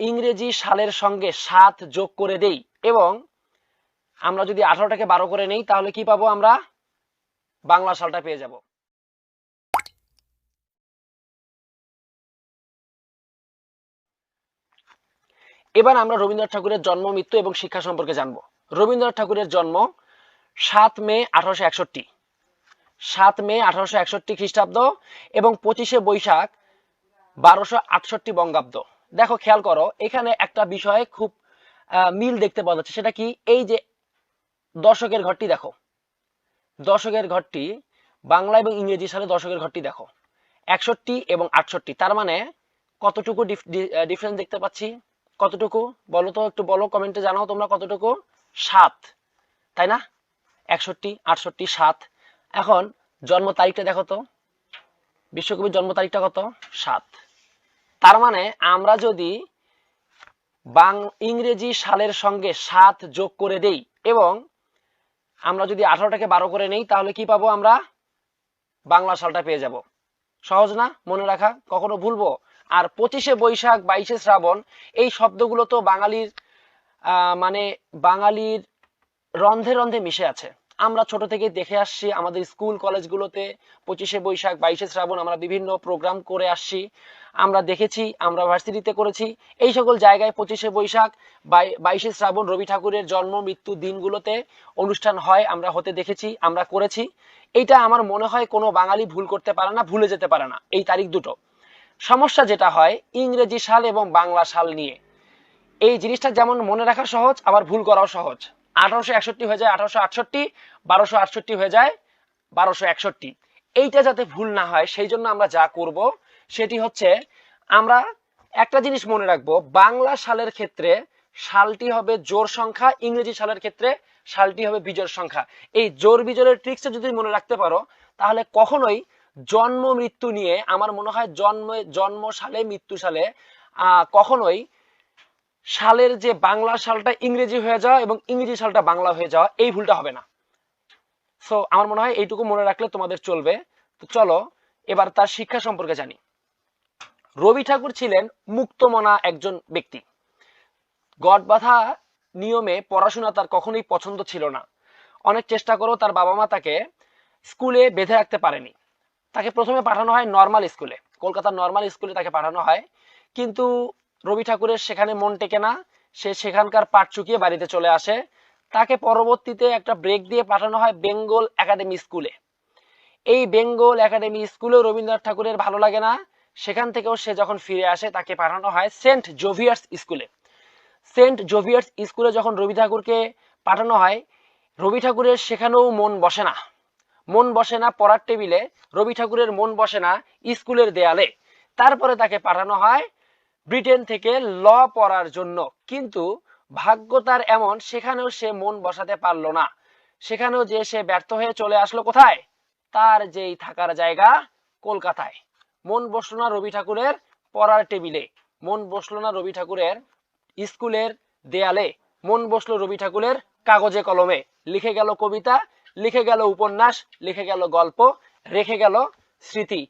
ইংরেজি সালের সঙ্গে সাত যোগ করে দেই এবং আমরা যদি আঠারোটাকে বারো করে নেই, তাহলে কি পাবো আমরা? বাংলা সালটা পেয়ে যাব। এবার আমরা রবীন্দ্রনাথ ঠাকুরের জন্ম, মৃত্যু এবং শিক্ষা সম্পর্কে জানব। রবীন্দ্রনাথ ঠাকুরের জন্ম সাত মে আঠারোশো একষট্টি। সাত মে আঠারোশো একষট্টি খ্রিস্টাব্দ এবং পঁচিশে বৈশাখ বারোশো আটষট্টি বঙ্গাব্দ। দেখো, খেয়াল করো, এখানে একটা বিষয়ে খুব মিল দেখতে পাওয়া যাচ্ছে। সেটা কি? এই যে দশকের ঘরটি দেখো। দশকের ঘরটি বাংলা এবং ইংরেজি সালে দশকের ঘরটি দেখো। একষট্টি এবং আটষট্টি। তার মানে কতটুকু ডিফারেন্স দেখতে পাচ্ছি? কতটুকু? বলো তো, একটু বলো কমেন্টে জানাও তোমরা কতটুকু? সাত। তাই না? একষট্টি, আটষট্টি, সাত। এখন জন্ম তারিখটা দেখো তো। বিশ্বকবির জন্ম তারিখটা কত? সাত। তার মানে আমরা যদি বাং, ইংরেজি সালের সঙ্গে সাত যোগ করে দেই এবং আমরা যদি আঠারোটাকে বারো করে নেই, তাহলে কি পাবো আমরা? বাংলা সালটা পেয়ে যাব। সহজ না? মনে রাখা। কখনো ভুলবো। আর পঁচিশে বৈশাখ, বাইশে শ্রাবণ, এই শব্দগুলো তো বাঙালির মানে বাঙালির রন্ধে রন্ধে মিশে আছে। আমরা ছোট থেকে দেখে আসছি, আমাদের স্কুল কলেজগুলোতে পঁচিশে বৈশাখ, বাইশে শ্রাবণ আমরা বিভিন্ন প্রোগ্রাম করে আসছি। আমরা দেখেছি, আমরা ভার্সিটিতে করেছি। এই সকল জায়গায় পঁচিশে বৈশাখ, বাই- বাইশে শ্রাবণ, রবি ঠাকুরের জন্ম মৃত্যু দিনগুলোতে অনুষ্ঠান হয়, আমরা হতে দেখেছি, আমরা করেছি। এইটা আমার মনে হয় কোনো বাঙালি ভুল করতে পারে না, ভুলে যেতে পারে না, এই তারিখ দুটো। সমস্যা যেটা হয়, ইংরেজি সাল এবং বাংলা সাল নিয়ে। এই জিনিসটা যেমন মনে রাখা সহজ, আবার ভুল করাও সহজ। আঠারোশো একষট্টি হয়ে যায় আঠারোশো আটষট্টি, বারোশো আটষট্টি হয়ে যায় বারোশো একষট্টি। এইটা যাতে ভুল না হয়, সেই জন্য আমরা যা করব সেটি হচ্ছে আমরা একটা জিনিস মনে রাখব, বাংলা সালের ক্ষেত্রে সালটি হবে জোর সংখ্যা, ইংরেজি সালের ক্ষেত্রে সালটি হবে বিজোড় সংখ্যা। এই জোর বিজোড়ের ট্রিক্সটা যদি মনে রাখতে পারো, তাহলে কখনোই জন্ম মৃত্যু নিয়ে, আমার মনে হয় জন্ম জন্ম সালে, মৃত্যু সালে কখনোই সালের যে বাংলা সালটা ইংরেজি হয়ে যাওয়া এবং ইংরেজি সালটা বাংলা হয়ে যাওয়া, এই ভুলটা হবে না। সো আমার মনে হয় এইটুকু মনে রাখলে তোমাদের চলবে। তো চলো, এবার তার শিক্ষা সম্পর্কে জানি। রবি ঠাকুর ছিলেন মুক্তমনা একজন ব্যক্তি। গড বাঁধা নিয়মে পড়াশোনা তার কখনোই পছন্দ ছিল না। অনেক চেষ্টা করেও তার বাবা মা তাকে স্কুলে বেঁধে রাখতে পারেনি। তাকে প্রথমে পাঠানো হয় নর্মাল স্কুলে। কলকাতার নর্মাল স্কুলে তাকে পাঠানো হয়। কিন্তু রবি ঠাকুরের সেখানে মন টেকে না। সে সেখানকার পাঠ চুকিয়ে বাড়িতে চলে আসে। তাকে পরবর্তীতে একটা ব্রেক দিয়ে পাঠানো হয় বেঙ্গল একাডেমি স্কুলে। এই বেঙ্গল একাডেমি স্কুলেও রবীন্দ্রনাথ ঠাকুরের ভালো লাগে না। সেখান থেকেও সে যখন ফিরে আসে, তাকে পাঠানো হয় সেন্ট জোভিয়ার্স স্কুলে। সেন্ট জোভিয়ার্স স্কুলে যখন রবি ঠাকুরকে পাঠানো হয়, রবি ঠাকুরের সেখানেও মন বসে না। মন বসে না পড়ার টেবিলে, রবি ঠাকুরের মন বসে না স্কুলের দেয়ালে। তারপরে তাকে পাঠানো হয় ব্রিটেন থেকে ল পড়ার জন্য। কিন্তু ভাগ্য তার এমন, সেখানেও সে মন বসাতে পারল না। সেখানেও যে সে ব্যর্থ হয়ে চলে আসলো কোথায়? তার যেই থাকার জায়গা কলকাতায়। মন বসল না রবি ঠাকুরের পড়ার টেবিলে। মন বসল না রবি ঠাকুরের স্কুলের দেয়ালে। মন বসল রবি ঠাকুরের কাগজে কলমে। লিখে গেল কবিতা, লিখে গেল উপন্যাস, লিখে গেল গল্প, রেখে গেল স্মৃতি।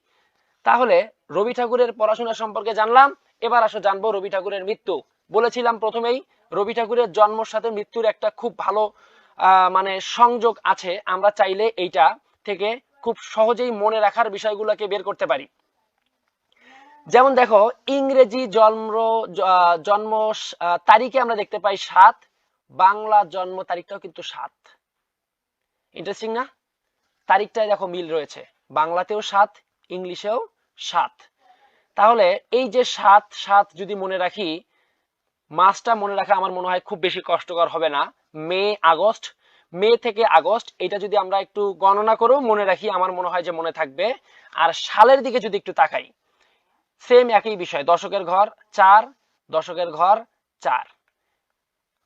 তাহলে রবি ঠাকুরের পড়াশোনা সম্পর্কে জানলাম। এবার আসো জানব রবি ঠাকুরের মৃত্যু। বলেছিলাম প্রথমেই, রবি ঠাকুরের জন্মর সাথে মৃত্যুর একটা খুব ভালো মানে সংযোগ আছে। আমরা চাইলে এইটা থেকে খুব সহজেই মনে রাখার বিষয়গুলোকে বের করতে পারি। যেমন দেখো, ইংরেজি জন্ম জন্ম তারিখে আমরা দেখতে পাই সাত, বাংলা জন্ম তারিখটাও কিন্তু সাত। ইন্টারেস্টিং না? তারিখটায় দেখো মিল রয়েছে। বাংলাতেও সাত, ইংলিশেও সাত। তাহলে এই যে সাত সাত যদি মনে রাখি, মাসটা মনে রাখা আমার মনে হয় খুব বেশি কষ্টকর হবে না। মে, আগস্ট। মে থেকে আগস্ট, এটা যদি আমরা একটু গণনা করেও মনে রাখি, আমার মনে হয় যে মনে থাকবে। আর সালের দিকে যদি একটু তাকাই সেম একই বিষয়, দশকের ঘর চার, দশকের ঘর চার।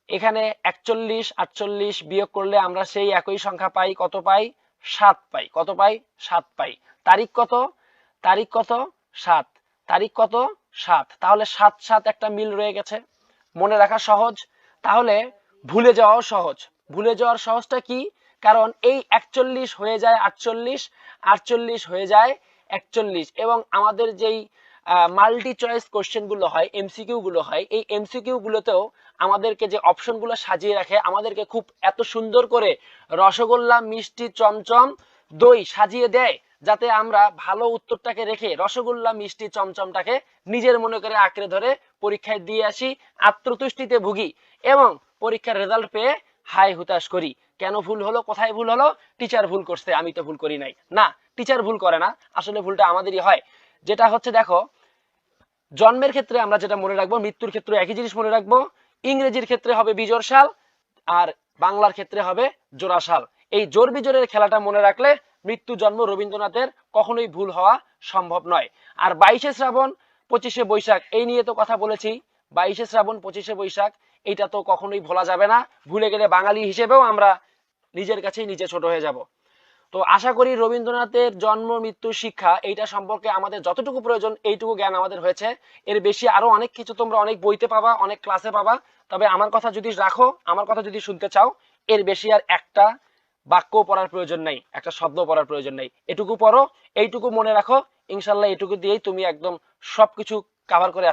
এখানে একচল্লিশ, আটচল্লিশ বিয়োগ করলে আমরা সেই একই সংখ্যা পাই, কত পাই? সাত পাই। কত পাই? সাত পাই। তারিখ কত? তারিখ কত? সাত। তারিখ কত? সাত। তাহলে সাত সাত একটা মিল রয়ে গেছে। মনে রাখা সহজ। তাহলে ভুলে যাওয়াও সহজ। ভুলে যাওয়ার সহজটা কি? কারণ এই একচল্লিশ হয়ে যায় আটচল্লিশ আটচল্লিশ হয়ে যায় একচল্লিশ। এবং আমাদের যেই মাল্টি চয়েস কোশ্চেনগুলো হয় এমসিকিউ গুলো হয়, এই এমসিকিউ গুলোতেও আমাদেরকে যে অপশনগুলো সাজিয়ে রাখে, আমাদেরকে খুব এত সুন্দর করে রসগোল্লা, মিষ্টি, চমচম দই সাজিয়ে দেয়, যাতে আমরা ভালো উত্তরটাকে রেখে রসগোল্লা, মিষ্টি, চমচমটাকে নিজের মনে করে আঁকড়ে ধরে পরীক্ষায় দিয়ে আসি, আত্মতুষ্টিতে ভুগি এবং পরীক্ষার রেজাল্ট পেয়ে হাই হুতাশ করি। কেন ভুল হলো? কোথায় ভুল হলো? টিচার ভুল করছে, আমি তো ভুল করি নাই। না টিচার ভুল করে না, আসলে ভুলটা আমাদেরই হয়। যেটা হচ্ছে দেখো, জন্মের ক্ষেত্রে আমরা যেটা মনে রাখব, মৃত্যুর ক্ষেত্রে একই জিনিস মনে রাখব, ইংরেজির ক্ষেত্রে হবে বিজোর সাল আর বাংলার ক্ষেত্রে হবে জোড়া সাল এই জোর বিজোরের খেলাটা মনে রাখলে মৃত্যু জন্ম রবীন্দ্রনাথের কখনোই ভুল হওয়া সম্ভব নয়। আর বাইশে শ্রাবণ, পঁচিশে বৈশাখ, এই নিয়ে তো কথা বলেছি। বাইশে শ্রাবণ, পঁচিশে বৈশাখ এটা তো কখনোই ভোলা যাবে না। ভুলে গেলে বাঙালি হিসেবেও আমরা নিজের কাছেই নিজে ছোট হয়ে যাব। তো আশা করি রবীন্দ্রনাথের জন্ম, মৃত্যু, শিক্ষা, এইটা সম্পর্কে আমাদের যতটুকু প্রয়োজন, এইটুকু জ্ঞান আমাদের হয়েছে। এর বেশি আরও অনেক কিছু তোমরা অনেক বইতে পাবা, অনেক ক্লাসে পাবা। তবে আমার কথা যদি রাখো, আমার কথা যদি শুনতে চাও, এর বেশি আর একটা বাক্য পড়ার প্রয়োজন নাই, একটা শব্দ পড়ার প্রয়োজন নাই। এটুকু পড়ো, এইটুকু মনে রাখো, ইনশাল্লাহ এটুকু দিয়েই তুমি একদম সবকিছু কাভার করে